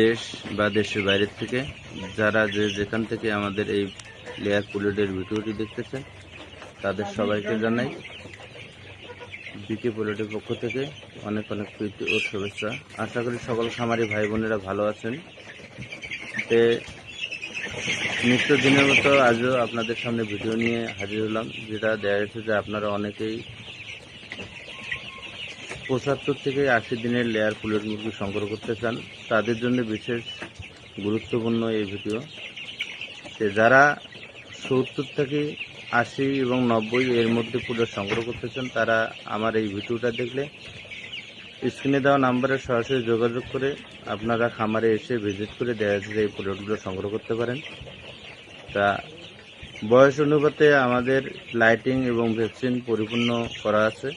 দেশ বা দেশের বাইরের থেকে যারা যে যেখান থেকে আমাদের এই লেয়ার পুলেটের ভিডিওটি দেখতেছেন, তাদের সবাইকে জানাই বিকে পুলেটের পক্ষ থেকে অনেক অনেক প্রীতি ও শুভেচ্ছা। আশা করি সকল খামারি ভাই বোনেরা ভালো আছেন। তে নিত্য দিনের মতো আজও আপনাদের সামনে ভিডিও নিয়ে হাজির হলাম, যেটা দেখা গেছে যে আপনারা অনেকেই পঁচাত্তর থেকে আশি দিনের লেয়ার ফুলের মুরগি সংগ্রহ করতে চান, তাদের জন্য বিশেষ গুরুত্বপূর্ণ এই ভিডিও। যে যারা সত্তর থেকে আশি এবং নব্বই এর মধ্যে পুলের সংগ্রহ করতে চান, তারা আমার এই ভিডিওটা দেখলে স্ক্রিনে দেওয়া নাম্বারে সরাসরি যোগাযোগ করে আপনারা খামারে এসে ভিজিট করে দেখা যে এই পুলেটগুলো সংগ্রহ করতে পারেন। তা বয়স অনুপাতে আমাদের লাইটিং এবং ভ্যাকসিন পরিপূর্ণ করা আছে।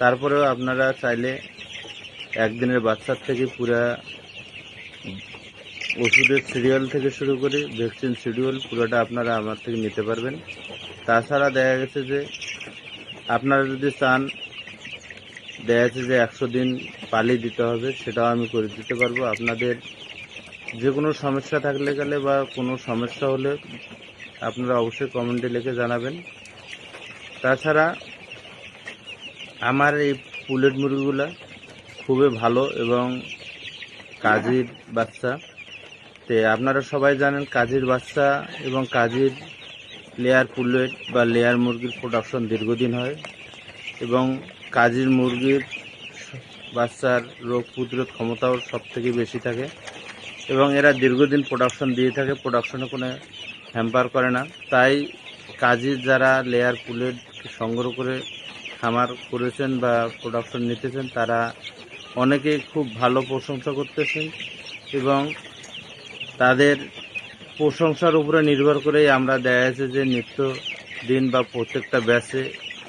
তারপরেও আপনারা চাইলে একদিনের বাচ্চার থেকে পুরা ওষুধের সিরিয়াল থেকে শুরু করে ভ্যাকসিন শিডিউল পুরোটা আপনারা আমার থেকে নিতে পারবেন। তাছাড়া দেখা গেছে যে আপনারা যদি চান, দেখা যাচ্ছে যে একশো দিন পালি দিতে হবে, সেটাও আমি করে দিতে পারব। আপনাদের যে কোনো সমস্যা থাকলে গেলে বা কোনো সমস্যা হলে আপনারা অবশ্যই কমেন্টে লিখে জানাবেন। তাছাড়া আমার এই পুলেট মুরগিগুলো খুবই ভালো এবং কাজির বাচ্চা। তে আপনারা সবাই জানেন কাজির বাচ্চা এবং কাজির লেয়ার পুলেট বা লেয়ার মুরগির প্রোডাকশন দীর্ঘদিন হয় এবং কাজির মুরগির বাচ্চার রোগ প্রতিরোধ ক্ষমতাও সব থেকে বেশি থাকে এবং এরা দীর্ঘদিন প্রোডাকশন দিয়ে থাকে প্রোডাকশনে কোনো হ্যাম্পার করে না। তাই কাজের যারা লেয়ার পুলেট সংগ্রহ করে খামার করেছেন বা প্রোডাকশন নিতেছেন, তারা অনেকেই খুব ভালো প্রশংসা করতেছেন এবং তাদের প্রশংসার উপরে নির্ভর করেই আমরা দেখা যাচ্ছে যে নিত্য দিন বা প্রত্যেকটা ব্যাচে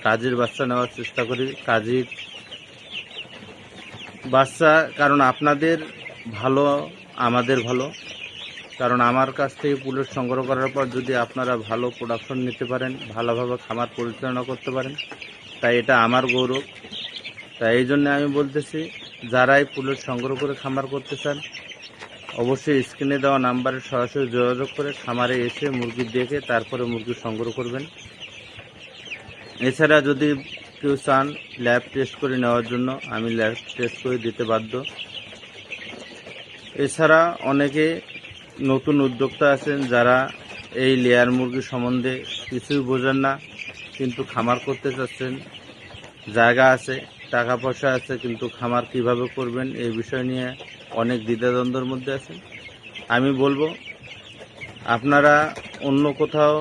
কাজের বাচ্চা নেওয়ার চেষ্টা করি। কাজের বাচ্চা, কারণ আপনাদের ভালো, আমাদের ভালো। কারণ আমার কাছ থেকে পুলেট সংগ্রহ করার পর যদি আপনারা ভালো প্রোডাকশন নিতে পারেন, ভালোভাবে খামার পরিচালনা করতে পারেন, তাই এটা আমার গৌরব। তাই এই জন্য আমি বলতেছি, যারাই পুলেট সংগ্রহ করে খামার করতে চান, অবশ্যই স্ক্রিনে দেওয়া নাম্বারে সরাসরি যোগাযোগ করে খামারে এসে মুরগি দেখে তারপরে মুরগি সংগ্রহ করবেন। এছাড়া যদি কেউ চান ল্যাব টেস্ট করে নেওয়ার জন্য, আমি ল্যাব টেস্ট করে দিতে বাধ্য। এছাড়া অনেকে নতুন উদ্যোক্তা আছেন যারা এই লেয়ার মুরগি সম্বন্ধে কিছুই বোঝেন না, কিন্তু খামার করতে চাচ্ছেন। জায়গা আছে, টাকা পয়সা আছে, কিন্তু খামার কীভাবে করবেন এই বিষয় নিয়ে অনেক দ্বিধাদ্বন্দ্বের মধ্যে আছেন। আমি বলব, আপনারা অন্য কোথাও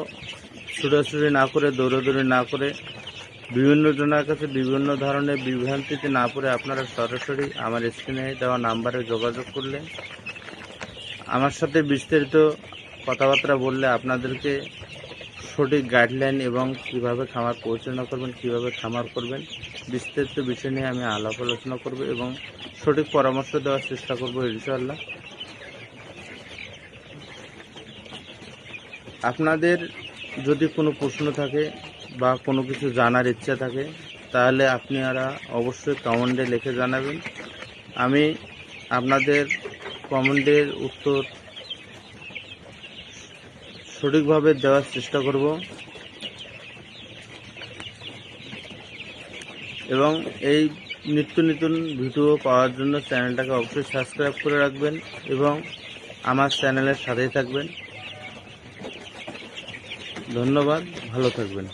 ছুটাছুটি না করে, দৌড়াদৌড়ি না করে, বিভিন্ন জনের কাছে বিভিন্ন ধরনের বিভ্রান্তিতে না পড়ে আপনারা সরাসরি আমার স্ক্রিনে দেওয়া নাম্বারে যোগাযোগ করলে আমার সাথে বিস্তারিত কথাবার্তা বললে আপনাদেরকে সঠিক গাইডলাইন এবং কীভাবে খামার পরিচালনা করবেন, কীভাবে খামার করবেন, বিস্তারিত বিষয় নিয়ে আমি আলাপ আলোচনা করব এবং সঠিক পরামর্শ দেওয়ার চেষ্টা করব ইনশাআল্লাহ। আপনাদের যদি কোনো প্রশ্ন থাকে বা কোনো কিছু জানার ইচ্ছা থাকে, তাহলে আপনারা অবশ্যই কমেন্টে লিখে জানাবেন। আমি আপনাদের কমেন্টের উত্তর সঠিকভাবে দেওয়ার চেষ্টা করব। এবং এই নিত্য নতুন ভিডিও পাওয়ার জন্য চ্যানেলটাকে অবশ্যই সাবস্ক্রাইব করে রাখবেন এবং আমার চ্যানেলের সাথেই থাকবেন। ধন্যবাদ, ভালো থাকবেন।